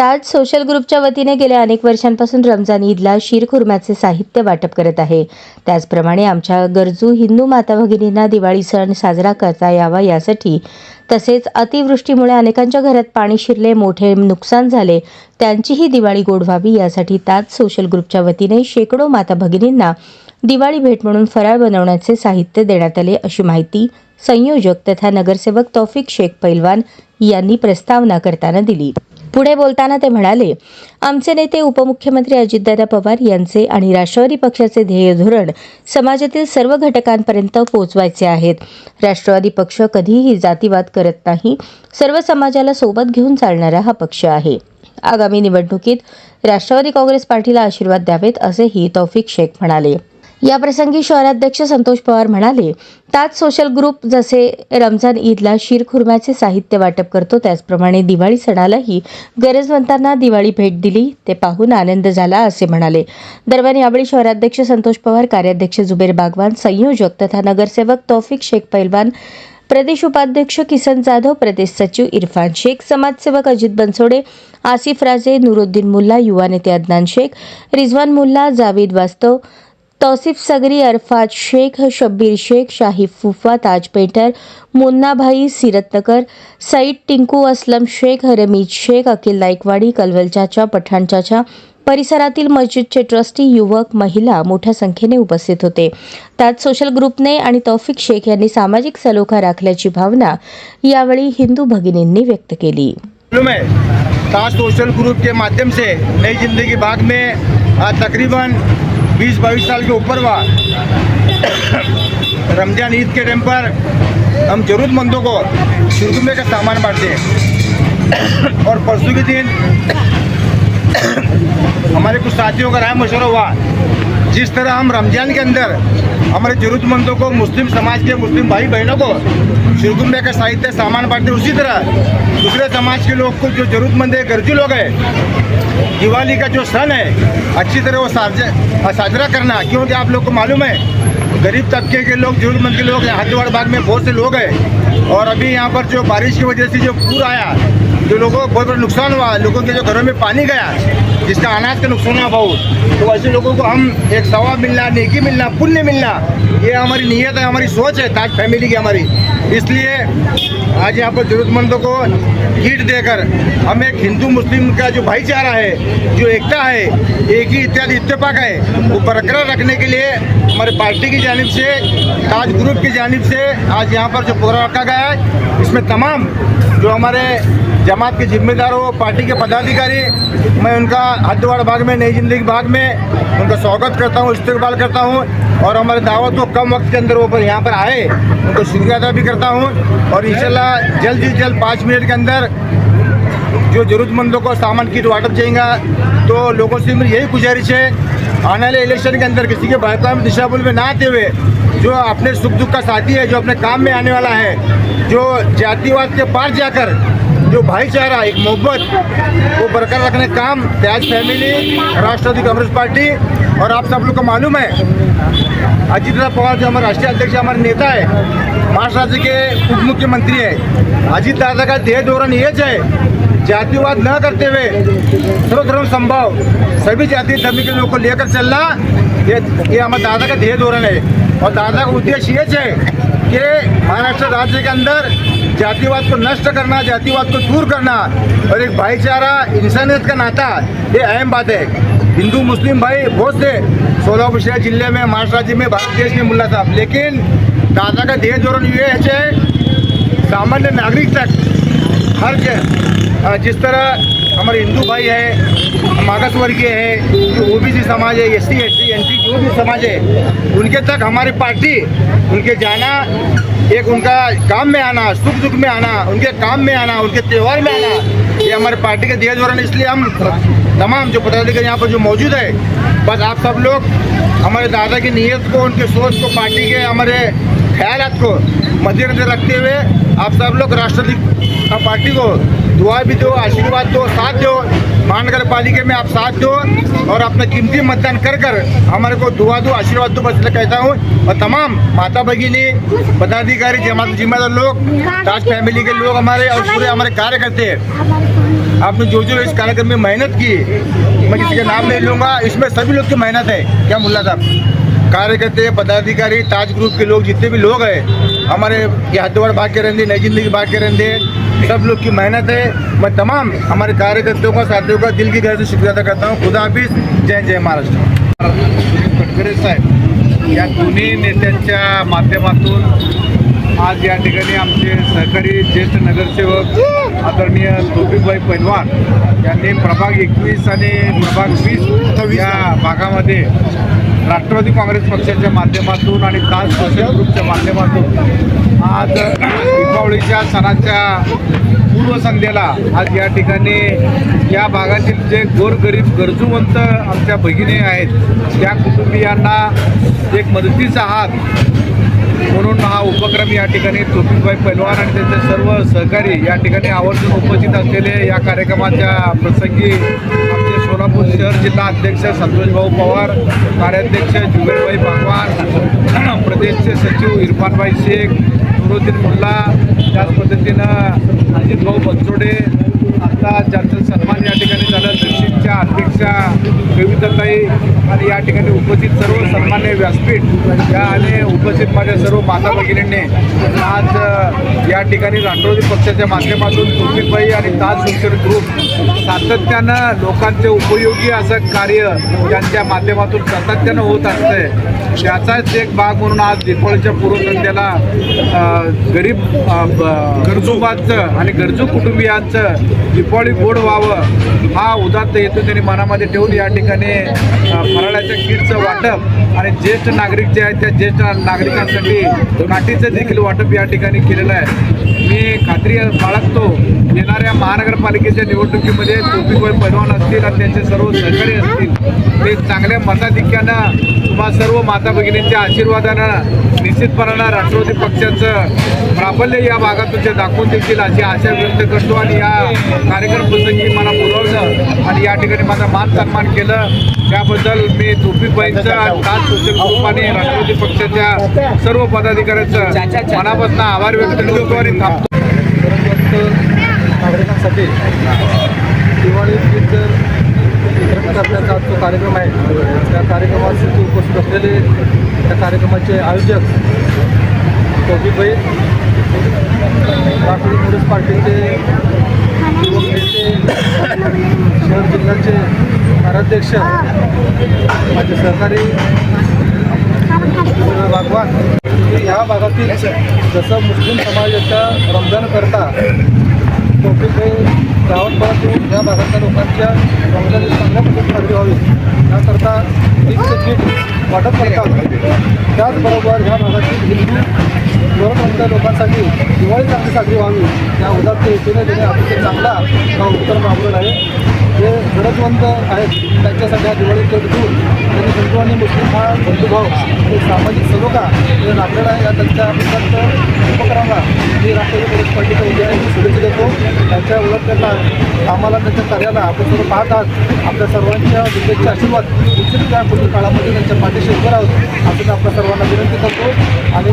ताज social ग्रुपच्या वतीने गेल्या अनेक वर्षांपासून रमजान ईदला शीरखुर्म्याचे साहित्य वाटप करत आहे. त्याचप्रमाणे आमच्या गरजू हिंदू माता भगिनींना दिवाळी सण साजरा करता यावा यासाठी तसेच अतिवृष्टीमुळे अनेकांच्या घरात पाणी शिरले मोठे नुकसान झाले त्यांचीही दिवाळी गोड व्हावी यासाठी ताज सोशल ग्रुपच्या वतीने शेकडो माता भगिनींना दिवाळी भेट म्हणून फराळ बनवण्याचे साहित्य देण्यात आले अशी माहिती संयोजक तथा नगरसेवक तौफिक शेख पैलवान यांनी प्रस्तावना करताना दिली. पुढे बोलताना ते म्हणाले आमचे नेते उपमुख्यमंत्री अजितदादा पवार यांचे आणि राष्ट्रवादी पक्षाचे ध्येय धोरण समाजातील सर्व घटकांपर्यंत पोहोचवायचे आहेत. राष्ट्रवादी पक्ष कधीही जातीवाद करत नाही. सर्व समाजाला सोबत घेऊन चालणारा हा पक्ष आहे. आगामी निवडणुकीत राष्ट्रवादी काँग्रेस पार्टीला आशीर्वाद द्यावेत असेही तौफिक शेख म्हणाले. याप्रसंगी शहराध्यक्ष संतोष पवार म्हणाले ताज सोशल ग्रुप जसे रमजान ईदला शिरखुर्म्याचे साहित्य वाटप करतो त्याचप्रमाणे दिवाळी सणालाही गरजवंतांना दिवाळी भेट दिली ते पाहून आनंद झाला असे म्हणाले. दरम्यान यावेळी शहराध्यक्ष संतोष पवार कार्याध्यक्ष जुबेर बागवान संयोजक तथा नगरसेवक तौफिक शेख पैलवान प्रदेश उपाध्यक्ष किसन जाधव प्रदेश सचिव इरफान शेख समाजसेवक अजित बनसोडे आसिफ राजे नुरुद्दीन मुल्ला युवा नेते अदनान शेख रिजवान मुल्ला जावेद वास्तव तौसिफ सगरी अरफात शेख शब्बीर शेख शाही फुफा ताज पेंटर मुन्नाभाई सिरतनकर सईद टिंकू असलम शेख रमीज शेख अकिल नाईकवाडी कलवल चाचा पठाण चाचा परिसरातील मस्जिदचे ट्रस्टी युवक महिला मोठ्या संख्येने उपस्थित होते. त्यात सोशल ग्रुपने आणि तौफिक शेख यांनी सामाजिक सलोखा राखल्याची भावना यावेळी हिंदू भगिनींनी व्यक्त केली. ताज सोशल ग्रुप के माध्यम से नई जिंदगी भाग में तकरीबन तकरीबन 20-22 साल के ऊपर हुआ। रमज़ान ईद के टाइम पर हम ज़रूरतमंदों को शुरुमे का सामान बांटते हैं। और परसों के दिन हमारे कुछ साथियों का राय मशवरा हुआ, जिस तरह हम रमज़ान के अंदर हमारे ज़रूरतमंदों को, मुस्लिम समाज के मुस्लिम भाई बहनों को शिरकुंबे का साहित्य, सामान बांटते उसी तरह। दूसरे समाज के लोग को जो ज़रूरतमंद है, गर्जी लोग हैं, दिवाली का जो सन है, अच्छी तरह वो साज- साजरा करना क्योंकि आप लोग को मालूम है, गरीब तबके के लोग, जरूरतमंद के लोग हरिद्वार बाग में बहुत से लोग हैं। और अभी यहाँ पर जो बारिश की वजह से जो पूर आया जो लोगों को बहुत बड़ा नुकसान हुआ लोगों के जो घरों में पानी गया जिसका अनाज का नुकसान हुआ बहुत तो ऐसे लोगों को हम एक सवा मिलना नेकी मिलना पुण्य मिलना ये हमारी नीयत है हमारी सोच है ताज फैमिली की हमारी। इसलिए आज यहाँ पर ज़रूरतमंदों को किट देकर हम एक हिंदू मुस्लिम का जो भाईचारा है, जो एकता है, एक ही इत्यादि इतफाक है, वो बरकरार रखने के लिए हमारे पार्टी की जानब से, ताज ग्रुप की जानब से आज यहाँ पर जो प्रोग्राम रखा गया है, इसमें तमाम जो हमारे जमात के जिम्मेदार हो, पार्टी के पदाधिकारी, मैं उनका हरिद्वार बाग में, नई ज़िंदगी बाग में उनका स्वागत करता हूँ इस्तेकबाल करता हूँ और हमारे दावत को कम वक्त के अंदर वो यहाँ पर आए, उनको शुक्रिया अदा भी करता हूँ और इंशाल्लाह जल्द से जल्द पाँच मिनट के अंदर जो ज़रूरतमंदों को सामान किट वाटप जाएगा तो लोगों से मेरी यही गुजारिश है, आने वाले इलेक्शन के अंदर किसी के भाईपा में दिशाबुल में ना आते हुए, जो अपने सुख दुख का साथी है, जो अपने काम में आने वाला है, जो जातिवाद के पार जाकर, जो भाईचारा, एक मोहब्बत, वो बरकरार रखने काम, त्याज फैमिली, राष्ट्रवादी कांग्रेस पार्टी और आप सब लोग को मालूम है, अजित पवार जो हमारे राष्ट्रीय अध्यक्ष, हमारे नेता है महाराष्ट्राचे राज्य के उप मुख्यमंत्री है दादा का ध्येय धोरण हेच आहे. जातिवाद न करते हुए सर्वधर्म संभव सभी जाति धर्म के लोगों को लेकर चलना ये ये हमारे दादा का ध्येय धोरण है और दादा का उद्देश्य ये है कि महाराष्ट्र राज्य के अंदर जातिवाद को नष्ट करना जातिवाद को दूर करना और एक भाईचारा इंसानियत का नाता ये अहम बात है। हिंदू मुस्लिम भाई बहुत से सोलापुर शहर जिले में महाराष्ट्र राज्य में भारत देश में मुल्ला साहब। लेकिन दादा का ध्येय धोरण ये है सामान्य नागरिक तक हर जिस तरह हमारे हिंदू भाई है मागास वर्गीय है, जो ओ बी सी समाज है S C S C N T जो भी समाज है, उनके तक हमारी पार्टी, उनके जाना, एक उनका काम में आना, सुख दुख में आना, उनके काम में आना, उनके त्यौहार में आना, ये हमारे पार्टी के ध्येय धोरण इसलिए हम तमाम जो पदाधिकारी यहाँ पर जो मौजूद है, बस आप सब लोग, हमारे दादा की नीयत को, उनके सोच को, पार्टी के हमारे ख्यालात को मद्देनजर रखते हुए आप सब लोग राष्ट्रवादी पार्टी को दुआ भी दो, आशीर्वाद दो, साथ दो। महानगर पालिका में आप साथ दो और अपना कीमती मतदान कर कर हमारे को दुआ दो, आशीर्वाद दो, बस कहता हूँ। और तमाम माता भगिनी, पदाधिकारी जिम्मेदार लोग ताज फैमिली के लोग हमारे और पूरे हमारे कार्यकर्ते, आपने जो जो इस कार्यक्रम में मेहनत की, मैं किसी का नाम नहीं लूँगा, इसमें सभी लोग की मेहनत है। क्या मुल्ला साहब? कार्यकर्ते, पदाधिकारी, ताज ग्रुप के लोग, जितने भी लोग हैं, हमारे ये हद्दवाड़ भाग के रहते नई ज़िंदगी भाग के रहते सब लोग की मेहनत है। मैं तमाम हमारे कार्यकर्ताओं का साथियों का दिल की गहरे से शुक्रिया अदा करता हूँ। खुदा हाफिज। जय जय महाराष्ट्र। तटकरे साहेब या दोन्ही नेत्यांच्या माध्यमातून आज या ठिकाणी आमचे सहकारी ज्येष्ठ नगरसेवक आदरणीय तोफिकभाई पैलवान यांनी प्रभाग एकवीस आणि प्रभाग वीस या भागामध्ये राष्ट्रवादी काँग्रेस पक्षाच्या माध्यमातून आणि तास सोशल ग्रुपच्या माध्यमातून आज दीपावलीच्या सणाच्या पूर्वसंध्येला आज या ठिकाणी या भागातील जे गोरगरीब गरजूवंत आमच्या भगिनी आहेत त्या कुटुंबियांना एक मदतीचा हात म्हणून हा उपक्रम या ठिकाणी तोफिकभाई पैलवान आणि त्यांचे सर्व सहकारी या ठिकाणी आवर्जून उपस्थित असलेले या कार्यक्रमाच्या प्रसंगी आमचे सोलापूर शहर जिल्हा अध्यक्ष संतोषभाऊ पवार कार्याध्यक्ष जुबेरभाई पागवान प्रदेशचे सचिव इरफानभाई शेख नुरुद्दीन मुल्ला त्याच पद्धतीनं अजित भाऊ बनसोडे आता ज्यांचं सन्मान या ठिकाणी झालं दक्षिणच्या अध्यक्षा कविताताई आणि या ठिकाणी उपस्थित सर्व सन्मान्य व्यासपीठ या आणि उपस्थित माझ्या सर्व माता भगिनींनी आज या ठिकाणी राष्ट्रवादी पक्षाच्या माध्यमातून तोफिकबाई आणि ताज सोशल ग्रुप सातत्यानं लोकांचे उपयोगी असं कार्य यांच्या माध्यमातून सातत्यानं होत असतंय. त्याचाच एक भाग म्हणून आज दीपावलीच्या पूर्वसंध्येला गरीब गरजूबांचं आणि गरजू कुटुंबियांचं दीपावली गोड व्हावं हा उदात्त हेतू त्यांनी मनामध्ये ठेवून या ठिकाणी अ, फराळाच्या किटचं वाटप आणि ज्येष्ठ नागरिक जे आहेत त्या ज्येष्ठ नागरिकांसाठी काठीचं देखील वाटप या ठिकाणी केलेलं आहे. मी खात्री बाळगतो येणाऱ्या महानगरपालिकेच्या निवडणुकीमध्ये टोपीकोय पैलवान असतील आणि त्यांचे सर्व सहकारी असतील. ते चांगल्या मताधिक्यानं किंवा सर्व माता भगिनींच्या आशीर्वादानं निश्चितपणानं राष्ट्रवादी पक्षाचं प्राबल्य या भागातून ते दाखवून देतील अशी आशा व्यक्त करतो आणि या कार्यक्रम प्रसंगी मला बोलवलं आणि या ठिकाणी माझा मान सन्मान केलं. त्याबद्दल मी तोफिकबाईंचं आणि सोशल ग्रुप आणि राष्ट्रवादी पक्षाच्या सर्व पदाधिकाऱ्यांचं मनापासून आभार व्यक्त करतो आणि थांबतो. नागरिकांसाठी दिवाळी गीत वितरण करण्याचा जो कार्यक्रम आहे त्या कार्यक्रमासाठी उपस्थित असलेले त्या कार्यक्रमाचे आयोजक कौतिकभाई राष्ट्रवादी काँग्रेस पार्टीचे युवक नेते शहर जिल्ह्याचे कार्याध्यक्ष माझे सहकारी ह्या भागातील जसं मुस्लिम समाजाच्या रमजान करता टोपीकडे गावात परत ह्या या भागातल्या लोकांच्या रमजान चांगल्या पद्धतीने साजरी व्हावी. याकरता ईदचं किट वाटप करतात त्याचबरोबर ह्या भागातील हिंदू गरजवंत लोकांसाठी दिवाळी चांगली साजरी व्हावी. या उदात्त हेतूने त्याने अतिशय चांगला हा उपक्रम राबवलेला आहे. जे गरजवंत आहेत त्यांच्यासाठी हा दिवाळी कट घेऊन त्यांनी हिंदू आणि मुस्लिम हा बंधुभाव आणि सामाजिक सलोखा जे राबलेला आहे या त्यांच्या उदात्त उपक्रमाला मी राष्ट्रवादी काँग्रेस पार्टीच्या उद्याने शुभेच्छा देतो. त्यांच्या उलट त्यांना आम्हाला त्यांच्या कार्याला आपण सर्व पाहत आहात. आपल्या सर्वांच्या विद्येचे आशीर्वाद निश्चित त्या पुढील काळामध्ये त्यांच्या पाठीशी उभं राहूत आपण आपल्या सर्वांना विनंती करतो. आणि